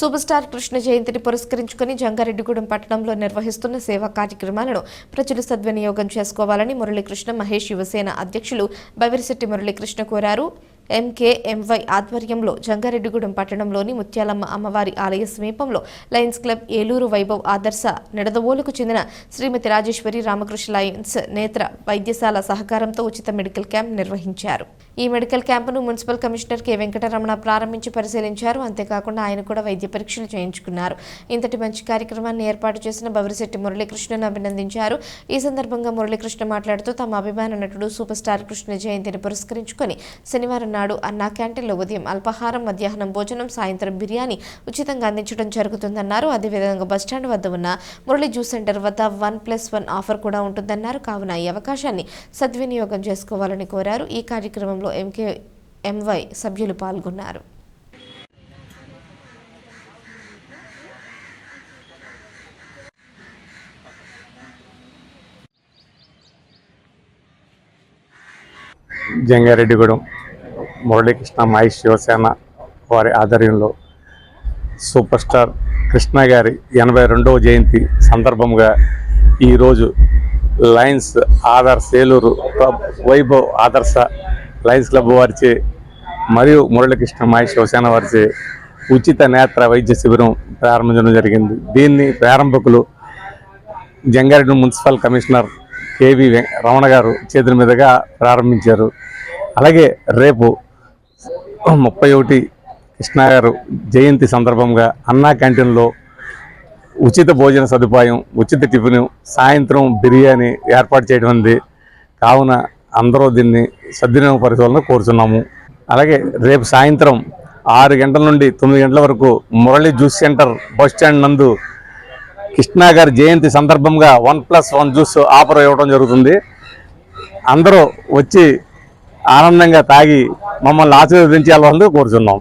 Super star Krishna జయంతిని పురస్కరించుకుని జంగారెడ్డిగూడెం పట్టణంలో నిర్వహిస్తున్న సేవా కార్యక్రమాలను ప్రజలు సద్వినియోగం చేసుకోవాలని మురళీకృష్ణ మహేష్ యువసేన అధ్యక్షులు బవిరిశెట్టి మురళీకృష్ణ కోరారు. ఎంకేఎంవై ఆధ్వర్యంలో జంగారెడ్డిగూడెం పట్టణంలోని ముత్యాలమ్మ అమ్మవారి ఆలయ సమీపంలో లయన్స్ క్లబ్ ఏలూరు వైభవ్ ఆదర్శ నిడదవోలుకు చెందిన శ్రీమతి రాజేశ్వరి రామకృష్ణ లయన్స్ నేత్ర వైద్యశాల సహకారంతో ఉచిత మెడికల్ క్యాంప్ నిర్వహించారు. ఈ మెడికల్ క్యాంపును మున్సిపల్ కమిషనర్ కె. వెంకటరమణ ప్రారంభించి పరిశీలించారు. అంతేకాకుండా ఆయన కూడా వైద్య పరీక్షలు చేయించుకున్నారు. ఇంతటి మంచి కార్యక్రమాన్ని ఏర్పాటు చేసిన బవరిశెట్టి మురళీకృష్ణను అభినందించారు. ఈ సందర్భంగా మురళీకృష్ణ మాట్లాడుతూ తమ అభిమాన నటుడు సూపర్ స్టార్ కృష్ణ జయంతిని పురస్కరించుకొని శనివారం నాడు అన్నా క్యాంటీన్లో ఉదయం అల్పాహారం మధ్యాహ్నం భోజనం సాయంత్రం బిర్యానీ ఉచితంగా అందించడం జరుగుతుందన్నారు. అదేవిధంగా బస్టాండ్ వద్ద ఉన్న మురళి జ్యూస్ సెంటర్ వద్ద వన్ ప్లస్ వన్ ఆఫర్ కూడా ఉంటుందన్నారు. కావున ఈ అవకాశాన్ని సద్వినియోగం చేసుకోవాలని కోరారు. ఈ కార్యక్రమంలో ఎంకే ఎంవై సభ్యులు పాల్గొన్నారు. జంగారెడ్డిగూడెం మురళీకృష్ణ మహేష్ శివసేన వారి ఆధ్వర్యంలో సూపర్ స్టార్ కృష్ణ గారి ఎనభై రెండవ జయంతి సందర్భంగా ఈరోజు లయన్స్ ఆదర్శ ఏలూరు వైభవ్ ఆదర్శ లయన్స్ క్లబ్ వారిచే మరియు మురళీకృష్ణ మహేష్ శివసేన వారిచే ఉచిత నేత్ర వైద్య శిబిరం ప్రారంభించడం జరిగింది. దీన్ని ప్రారంభకులు Jangareddy municipal commissioner K V- Ramana గారు చేతుల మీదుగా ప్రారంభించారు. అలాగే రేపు ముప్పై ఒకటి కృష్ణ గారు జయంతి సందర్భంగా అన్నా క్యాంటీన్లో ఉచిత భోజన సదుపాయం ఉచిత టిఫిన్ సాయంత్రం బిర్యానీ ఏర్పాటు చేయడం ఉంది. కావున అందరూ దీన్ని సద్వినియోగపరచాలని కోరుచున్నాము. అలాగే రేపు సాయంత్రం ఆరు గంటల నుండి తొమ్మిది గంటల వరకు Murali juice centre bus stand నందు కృష్ణా గారి జయంతి సందర్భంగా one plus one juice offer ఇవ్వడం జరుగుతుంది. అందరూ వచ్చి ఆనందంగా తాగి మమ్మల్ని ఆశీర్వదించాలని కోరుచున్నాం.